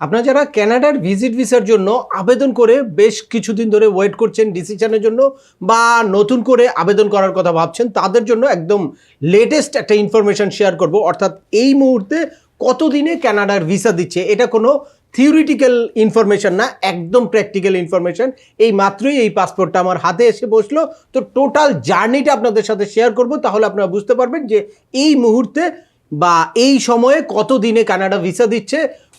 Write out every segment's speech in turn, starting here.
আপনারা যারা ক্যানাডার ভিজিট ভিসার জন্য আবেদন করে বেশ কিছুদিন ধরে ওয়েট করছেন ডিসিশনের জন্য বা নতুন করে আবেদন করার কথা ভাবছেন, তাদের জন্য একদম লেটেস্ট একটা ইনফরমেশন শেয়ার করব। অর্থাৎ এই মুহূর্তে কতদিনে ক্যানাডার ভিসা দিচ্ছে, এটা কোনো থিওরিটিক্যাল ইনফরমেশন না, একদম প্র্যাকটিক্যাল ইনফরমেশন এই মাত্রই এই পাসপোর্টটা আমার হাতে এসে বসল। তো টোটাল জার্নিটা আপনাদের সাথে শেয়ার করব, তাহলে আপনারা বুঝতে পারবেন যে এই মুহূর্তে বা এই সময়ে কত দিনে কানাডা ভিসা দিচ্ছে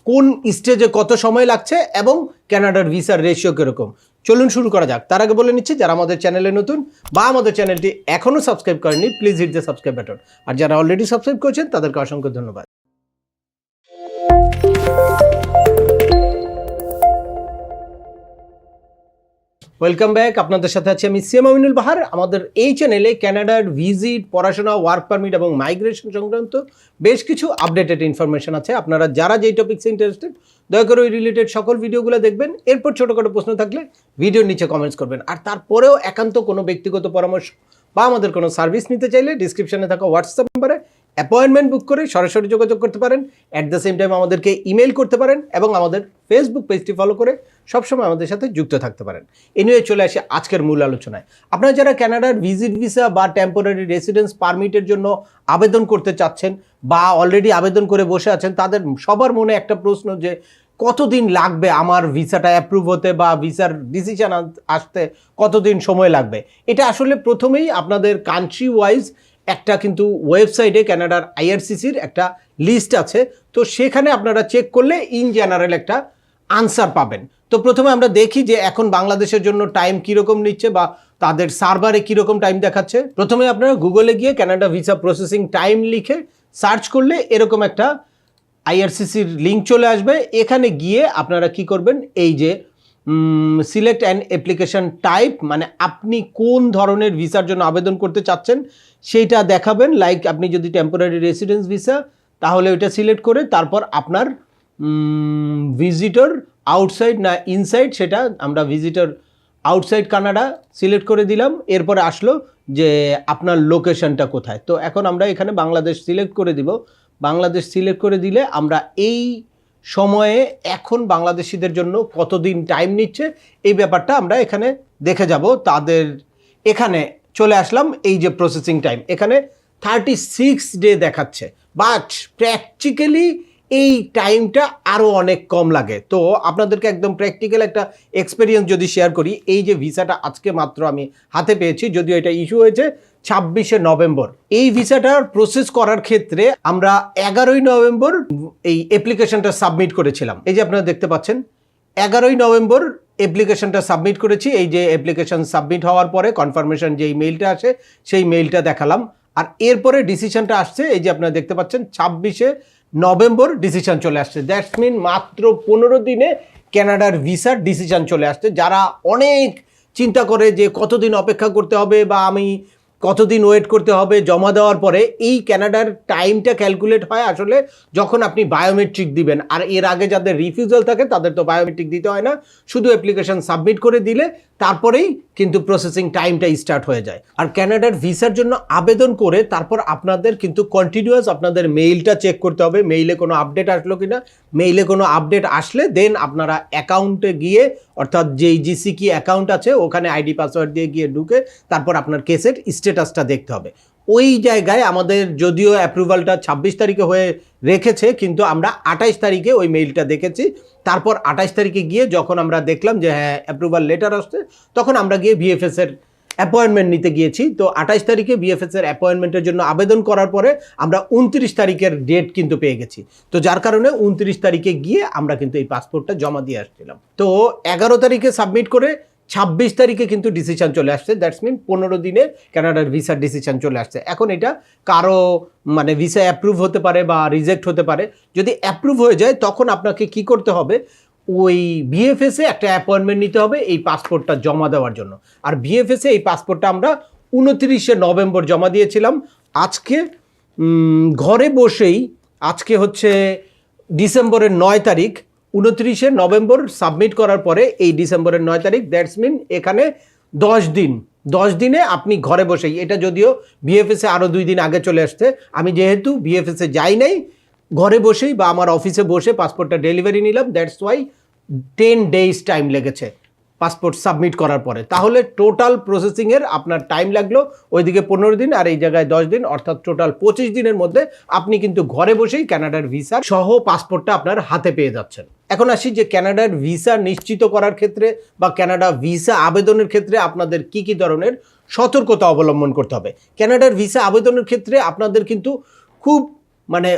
কোন স্টেজে কত সময় লাগছে এবং ক্যানাডার ভিসার রেশিও কীরকম? চলুন শুরু করা যাক। তার আগে বলে নিচ্ছি, যারা আমাদের চ্যানেলে নতুন বা আমাদের চ্যানেলটি এখনও সাবস্ক্রাইব করেনি please hit the subscribe button আর যারা অলরেডি সাবস্ক্রাইব করেছেন, তাদেরকে অসংখ্য ধন্যবাদ। ওয়েলকাম ব্যাক আপনাদের সাথে আছি আমি সিএম আমিনুল বাহার। আমাদের এই চ্যানেলে ক্যানাডার ভিজিট পড়াশোনা ওয়ার্ক পারমিট এবং মাইগ্রেশন সংক্রান্ত বেশ কিছু আপডেটেড ইনফরমেশন আছে। আপনারা যারা যেই টপিক্সে ইন্টারেস্টেড দয়া করে ওই রিলেটেড সকল ভিডিওগুলো দেখবেন। এরপর ছোটোখাটো প্রশ্ন থাকলে ভিডিওর নিচে কমেন্টস করবেন। আর তারপরেও একান্ত কোনো ব্যক্তিগত পরামর্শ বা আমাদের কোনো সার্ভিস নিতে চাইলে ডিসক্রিপশনে থাকা হোয়াটসঅ্যাপ নাম্বারে অ্যাপয়েন্টমেন্ট বুক করে সরাসরি যোগাযোগ করতে পারেন। অ্যাট দ্য সেম টাইম আমাদেরকে ইমেল করতে পারেন এবং আমাদের ফেসবুক পেজটি ফলো করে সবসময় আমাদের সাথে যুক্ত থাকতে পারেন। এ নিয়ে চলে আসে আজকের মূল আলোচনায়। আপনারা যারা ক্যানাডার ভিজিট ভিসা বা টেম্পোরারি রেসিডেন্স পারমিটের জন্য আবেদন করতে চাচ্ছেন বা অলরেডি আবেদন করে বসে আছেন, তাদের সবার মনে একটা প্রশ্ন যে, কতদিন লাগবে আমার ভিসাটা অ্যাপ্রুভ হতে বা ভিসার ডিসিশন আসতে কতদিন সময় লাগবে? এটা আসলে প্রথমেই আপনাদের কান্ট্রি ওয়াইজ একটা কিন্তু ওয়েবসাইটে ক্যানাডার আইআরসিসির একটা লিস্ট আছে। তো সেখানে আপনারা চেক করলে ইন জেনারেল একটা আনসার পাবেন। তো প্রথমে আমরা দেখি যে এখন বাংলাদেশের জন্য টাইম কীরকম নিচ্ছে বা তাদের সার্ভারে কীরকম টাইম দেখাচ্ছে। প্রথমে আপনারা গুগলে গিয়ে কানাডা ভিসা প্রসেসিং টাইম লিখে সার্চ করলে এরকম একটা আইআরসিসির লিঙ্ক চলে আসবে। এখানে গিয়ে আপনারা কি করবেন? এই যে সিলেক্ট অ্যান্ড অ্যাপ্লিকেশন টাইপ মানে আপনি কোন ধরনের ভিসার জন্য আবেদন করতে চাচ্ছেন, সেইটা দেখাবেন। লাইক আপনি যদি টেম্পোরারি রেসিডেন্স ভিসা তাহলে ওইটা সিলেক্ট করে তারপর আপনার ভিজিটর আউটসাইড না ইনসাইড সেটা আমরা ভিজিটর আউটসাইড কানাডা সিলেক্ট করে দিলাম। এরপরে আসলো যে আপনার লোকেশনটা কোথায়। তো এখন আমরা এখানে বাংলাদেশ সিলেক্ট করে দিব। বাংলাদেশ সিলেক্ট করে দিলে আমরা এই সময়ে এখন বাংলাদেশিদের জন্য কতদিন টাইম নিচ্ছে, এই ব্যাপারটা আমরা এখানে দেখে যাব। তাদের এখানে চলে আসলাম, এই যে প্রসেসিং টাইম এখানে থার্টি সিক্স ডে দেখাচ্ছে। বাট প্র্যাকটিক্যালি এই টাইমটা আরও অনেক কম লাগে। তো আপনাদেরকে একদম প্র্যাকটিক্যাল একটা এক্সপিরিয়েন্স যদি শেয়ার করি, এই যে ভিসাটা আজকে মাত্র আমি হাতে পেয়েছি, যদিও এটা ইস্যু হয়েছে ছাব্বিশে নভেম্বর। এই ভিসাটার প্রসেস করার ক্ষেত্রে আমরা এগারোই নভেম্বর এই অ্যাপ্লিকেশনটা সাবমিট করেছিলাম। এই যে আপনারা দেখতে পাচ্ছেন, এগারোই নভেম্বর অ্যাপ্লিকেশনটা সাবমিট করেছি। এই যে অ্যাপ্লিকেশন সাবমিট হওয়ার পরে কনফার্মেশন যেই মেইলটা আসে, সেই মেইলটা দেখালাম। আর এরপরে ডিসিশনটা আসছে, এই যে আপনারা দেখতে পাচ্ছেন, ছাব্বিশে নভেম্বর ডিসিশন চলে আসছে। দ্যাটস মিন মাত্র পনেরো দিনে ক্যানাডার ভিসার ডিসিশন চলে আসছে। যারা অনেক চিন্তা করে যে কতদিন অপেক্ষা করতে হবে বা আমি কতদিন ওয়েট করতে হবে জমা দেওয়ার পরে, এই ক্যানাডার টাইমটা ক্যালকুলেট হয় আসলে যখন আপনি বায়োমেট্রিক দিবেন। আর এর আগে যাদের রিফিউজাল থাকে, তাদের তো বায়োমেট্রিক দিতে হয় না। শুধু অ্যাপ্লিকেশন সাবমিট করে দিলে তারপরেই কিন্তু প্রসেসিং টাইমটা স্টার্ট হয়ে যায়। আর ক্যানাডার ভিসার জন্য আবেদন করে তারপর আপনাদের কিন্তু কন্টিনিউয়াস আপনাদের মেইলটা চেক করতে হবে মেইলে কোনো আপডেট আসলো কি না মেইলে কোনো আপডেট আসলে দেন আপনারা অ্যাকাউন্টে গিয়ে, অর্থাৎ যেই জিসি কি অ্যাকাউন্ট আছে, ওখানে আইডি পাসওয়ার্ড দিয়ে গিয়ে ঢুকে তারপর আপনার কেসের স্টেটাসটা দেখতে হবে। ওই জায়গায় আমাদের যদিও অ্যাপ্রুভালটা ছাব্বিশ তারিখে হয়ে রেখেছে, কিন্তু আমরা আঠাইশ তারিখে ওই মেইলটা দেখেছি। তারপর আঠাইশ তারিখে গিয়ে যখন আমরা দেখলাম যে হ্যাঁ অ্যাপ্রুভাল লেটার আসছে, তখন আমরা গিয়ে বিএফএস এর অ্যাপয়েন্টমেন্ট নিতে গিয়েছি। তো আঠাইশ তারিখে বিএফএস এর অ্যাপয়েন্টমেন্টের জন্য আবেদন করার পরে আমরা উনত্রিশ তারিখের ডেট কিন্তু পেয়ে গেছি। তো যার কারণে উনত্রিশ তারিখে গিয়ে আমরা কিন্তু এই পাসপোর্টটা জমা দিয়ে আসছিলাম। তো এগারো তারিখে সাবমিট করে ছাব্বিশ তারিখে কিন্তু ডিসিশন চলে আসছে। দ্যাটস মিন পনেরো দিনে কানাডার ভিসার ডিসিশন চলে আসছে। এখন এটা কারও মানে ভিসা অ্যাপ্রুভ হতে পারে বা রিজেক্ট হতে পারে। যদি অ্যাপ্রুভ হয়ে যায়, তখন আপনাকে কি করতে হবে? ওই বিএফএসে একটা অ্যাপয়েন্টমেন্ট নিতে হবে এই পাসপোর্টটা জমা দেওয়ার জন্য। আর বিএফএসে এই পাসপোর্টটা আমরা উনত্রিশে নভেম্বর জমা দিয়েছিলাম। আজকে ঘরে বসেই, আজকে হচ্ছে ডিসেম্বরের নয় তারিখ উনত্রিশে নভেম্বর সাবমিট করার পরে এই ডিসেম্বরের নয় তারিখ, দ্যাটস মিন এখানে দশ দিন, দশ দিনে আপনি ঘরে বসেই, এটা যদিও বিএফএসে আরও দুই দিন আগে চলে আসছে, আমি যেহেতু বিএফএসে যাই নাই, ঘরে বসেই বা আমার অফিসে বসে পাসপোর্টটা ডেলিভারি নিলাম, that's why ten days time লেগেছে পাসপোর্ট সাবমিট করার পরে। তাহলে টোটাল প্রসেসিংয়ের আপনার টাইম লাগল ওইদিকে পনেরো দিন আর এই জায়গায় দশ দিন, অর্থাৎ টোটাল পঁচিশ দিনের মধ্যে আপনি কিন্তু ঘরে বসেই কানাডার ভিসা সহ পাসপোর্টটা আপনার হাতে পেয়ে যাচ্ছেন। এখন আসি যে ক্যানাডার ভিসা নিশ্চিত করার ক্ষেত্রে বা ক্যানাডা ভিসা আবেদনের ক্ষেত্রে আপনাদের কি কি ধরনের সতর্কতা অবলম্বন করতে হবে? ক্যানাডার ভিসা আবেদনের ক্ষেত্রে আপনাদের কিন্তু খুব মানে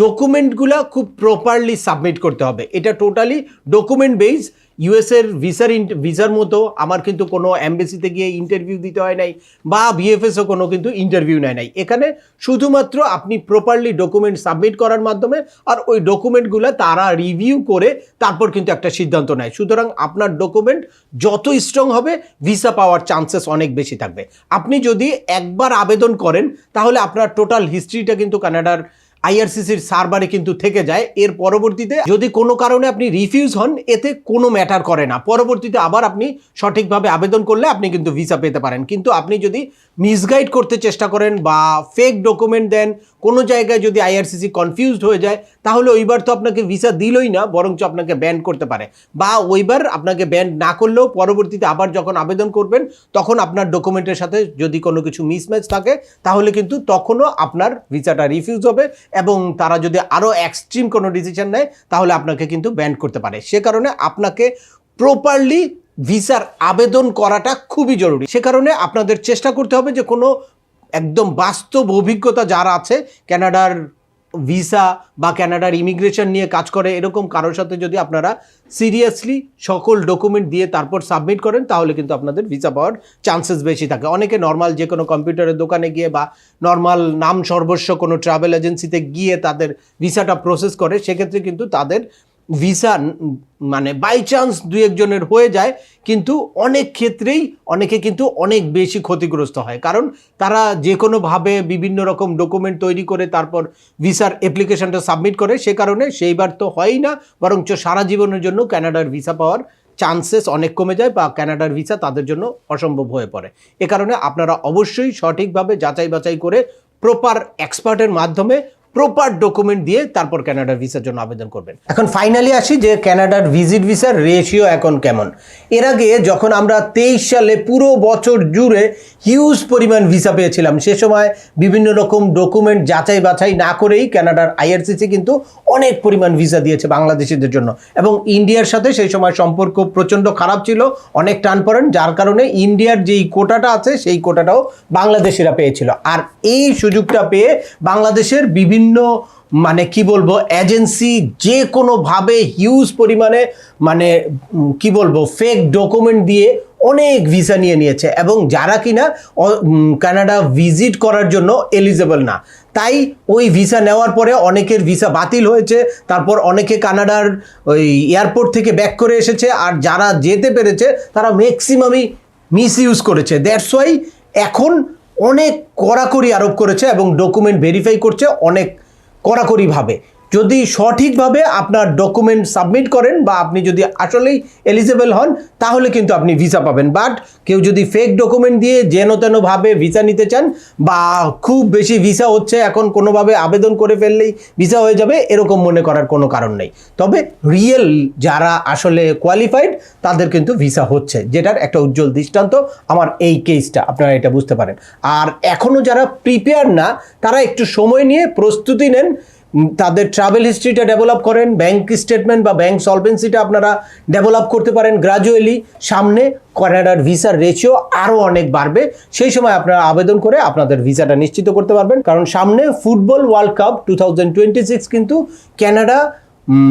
ডকুমেন্টগুলো খুব প্রপারলি সাবমিট করতে হবে। এটা টোটালি ডকুমেন্ট বেস ইউএসের ভিসার ভিসার মতো আমার কিন্তু কোনো অ্যাম্বাসিতে গিয়ে ইন্টারভিউ দিতে হয় নাই বা বিএফএসও কোনো কিন্তু ইন্টারভিউ নেয় নাই। এখানে শুধুমাত্র আপনি প্রপারলি ডকুমেন্ট সাবমিট করার মাধ্যমে আর ওই ডকুমেন্টগুলো তারা রিভিউ করে তারপর কিন্তু একটা সিদ্ধান্ত নেয়। সুতরাং আপনার ডকুমেন্ট যত স্ট্রং হবে ভিসা পাওয়ার চান্সেস অনেক বেশি থাকবে। আপনি যদি একবার আবেদন করেন, তাহলে আপনার টোটাল হিস্ট্রিটা কিন্তু কানাডার আইআরসিসির সার্ভারে কিন্তু থেকে যায়। এর পরবর্তীতে যদি কোনো কারণে আপনি রিফিউজ হন, এতে কোনো ম্যাটার করে না। পরবর্তীতে আবার আপনি সঠিকভাবে আবেদন করলে আপনি কিন্তু ভিসা পেতে পারেন। কিন্তু আপনি যদি মিসগাইড করতে চেষ্টা করেন বা ফেক ডকুমেন্ট দেন, কোনো জায়গায় যদি আইআরসিসি কনফিউজড হয়ে যায়, তাহলে ওইবার তো আপনাকে ভিসা দিলই না, বরঞ্চ আপনাকে ব্যান করতে পারে। বা ওইবার আপনাকে ব্যান না করলেও পরবর্তীতে আবার যখন আবেদন করবেন, তখন আপনার ডকুমেন্টের সাথে যদি কোনো কিছু মিসম্যাচ থাকে, তাহলে কিন্তু তখনও আপনার ভিসাটা রিফিউজ হবে এবং তারা যদি আরও এক্সট্রিম কোনো ডিসিশন নেয়, তাহলে আপনাকে কিন্তু ব্যান করতে পারে। সে কারণে আপনাকে প্রপারলি ভিসার আবেদন করাটা খুবই জরুরি। সে কারণে আপনাদের চেষ্টা করতে হবে যে কোনো একদম বাস্তব অভিজ্ঞতা যারা আছে কানাডার ভিসা বা ক্যানাডার ইমিগ্রেশন নিয়ে কাজ করে, এরকম কারোর সাথে যদি আপনারা সিরিয়াসলি সকল ডকুমেন্ট দিয়ে তারপর সাবমিট করেন, তাহলে কিন্তু আপনাদের ভিসা পাওয়ার চান্সেস বেশি থাকে। অনেকে নর্মাল যে কোনো কম্পিউটারের দোকানে গিয়ে বা নর্মাল নাম সর্বস্ব কোনো ট্রাভেল এজেন্সিতে গিয়ে তাদের ভিসাটা প্রসেস করে, সেক্ষেত্রে কিন্তু তাদের ভিসা মানে বাই চান্স দু একজনের হয়ে যায়, কিন্তু অনেক ক্ষেত্রেই অনেকে কিন্তু অনেক বেশি ক্ষতিগ্রস্ত হয়। কারণ তারা যে কোনোভাবে বিভিন্ন রকম ডকুমেন্ট তৈরি করে তারপর ভিসার অ্যাপ্লিকেশনটা সাবমিট করে, সে কারণে সেইবার তো হয়ই না, বরঞ্চ সারা জীবনের জন্য কানাডার ভিসা পাওয়ার চান্সেস অনেক কমে যায় বা কানাডার ভিসা তাদের জন্য অসম্ভব হয়ে পড়ে। এ কারণে আপনারা অবশ্যই সঠিকভাবে যাচাই বাছাই করে প্রপার এক্সপার্টের মাধ্যমে প্রপার ডকুমেন্ট দিয়ে তারপর কানাডার ভিসার জন্য আবেদন করবেন। এখন ফাইনালি আসি যে কানাডার ভিজিট ভিসার রেশিও এখন কেমন। এর আগে যখন আমরা তেইশ সালে পুরো বছর জুড়ে হিউজ পরিমাণ ভিসা পেয়েছিলাম, সে সময় বিভিন্ন রকম ডকুমেন্ট যাচাই বাছাই না করেই কানাডার আইআরসিসি কিন্তু অনেক পরিমাণ ভিসা দিয়েছে বাংলাদেশিদের জন্য। এবং ইন্ডিয়ার সাথে সেই সময় সম্পর্ক প্রচণ্ড খারাপ ছিল, অনেক টান পড়েন, যার কারণে ইন্ডিয়ার যেই কোটাটা আছে, সেই কোটাটাও বাংলাদেশিরা পেয়েছিল। আর এই সুযোগটা পেয়ে বাংলাদেশের বিভিন্ন মানে কি বলব এজেন্সি যে কোনোভাবে হিউজ পরিমাণে মানে কি বলব ফেক ডকুমেন্ট দিয়ে অনেক ভিসা নিয়ে নিয়েছে। এবং যারা কিনা কানাডা ভিজিট করার জন্য এলিজেবল না। তাই ওই ভিসা নেওয়ার পরে অনেকের ভিসা বাতিল হয়েছে। তারপর অনেকে কানাডার ওই এয়ারপোর্ট থেকে ব্যাক করে এসেছে। আর যারা যেতে পেরেছে, তারা ম্যাক্সিমামই মিস ইউজ করেছে। দ্যাটস ওয়াই এখন অনেক কড়াকড়ি আরোপ করেছে এবং ডকুমেন্ট ভেরিফাই করছে অনেক কড়াকড়িভাবে। যদি সঠিকভাবে আপনার ডকুমেন্ট সাবমিট করেন বা আপনি যদি আসলেই এলিজেবল হন, তাহলে কিন্তু আপনি ভিসা পাবেন। বাট কেউ যদি ফেক ডকুমেন্ট দিয়ে যেন তেনভাবে ভিসা নিতে চান বা খুব বেশি ভিসা হচ্ছে এখন কোনোভাবে আবেদন করে ফেললেই ভিসা হয়ে যাবে, এরকম মনে করার কোনো কারণ নেই। তবে রিয়েল যারা আসলে কোয়ালিফাইড তাদের কিন্তু ভিসা হচ্ছে, যেটার একটা উজ্জ্বল দৃষ্টান্ত আমার এই কেসটা আপনারা এটা বুঝতে পারেন। আর এখনও যারা প্রিপেয়ার না, তারা একটু সময় নিয়ে প্রস্তুতি নেন তাদের ট্রাভেল হিস্ট্রিটা ডেভেলপ করেন ব্যাংক স্টেটমেন্ট বা ব্যাংক সলভেন্সিটা আপনারা ডেভেলপ করতে পারেন গ্রাজুয়ালি সামনে কানাডার ভিসার রেশিও আরও অনেক বাড়বে। সেই সময় আপনারা আবেদন করে আপনাদের ভিসাটা নিশ্চিত করতে পারবেন। কারণ সামনে ফুটবল ওয়ার্ল্ড কাপ টু কিন্তু উম,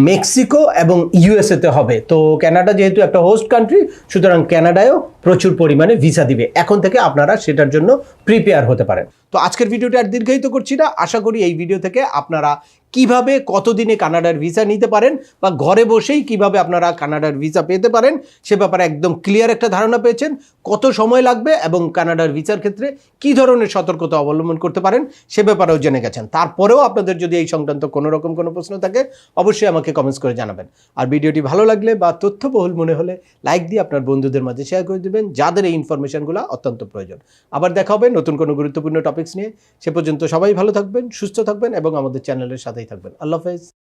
মেক্সিকো এবং ইউএসএতে হবে। তো ক্যানাডা যেহেতু একটা হোস্ট কান্ট্রি সুতরাং ক্যানাডায়ও প্রচুর পরিমাণে ভিসা দিবে। এখন থেকে আপনারা সেটার জন্য প্রিপেয়ার হতে পারেন। তো আজকের ভিডিওটা আর দীর্ঘায়িত করছি না। আশা করি এই ভিডিও থেকে আপনারা কীভাবে কতদিনে কানাডার ভিসা নিতে পারেন বা ঘরে বসেই কীভাবে আপনারা কানাডার ভিসা পেতে পারেন, সে ব্যাপারে একদম ক্লিয়ার একটা ধারণা পেয়েছেন। কত সময় লাগবে এবং কানাডার ভিসার ক্ষেত্রে কি ধরনের সতর্কতা অবলম্বন করতে পারেন, সে ব্যাপারেও জেনে গেছেন। তারপরেও আপনাদের যদি এই সংক্রান্ত কোনো রকম কোনো প্রশ্ন থাকে, অবশ্যই আমাকে কমেন্টস করে জানাবেন। আর ভিডিওটি ভালো লাগলে বা তথ্যবহুল মনে হলে লাইক দিয়ে আপনার বন্ধুদের মাঝে শেয়ার করে দেবেন, যাদের এই ইনফরমেশনগুলো অত্যন্ত প্রয়োজন। আবার দেখা হবে নতুন কোনো গুরুত্বপূর্ণ টপিকস নিয়ে। সে পর্যন্ত সবাই ভালো থাকবেন, সুস্থ থাকবেন এবং আমাদের চ্যানেলের সাথেই থাকবেন। আল্লাহ হাফেজ।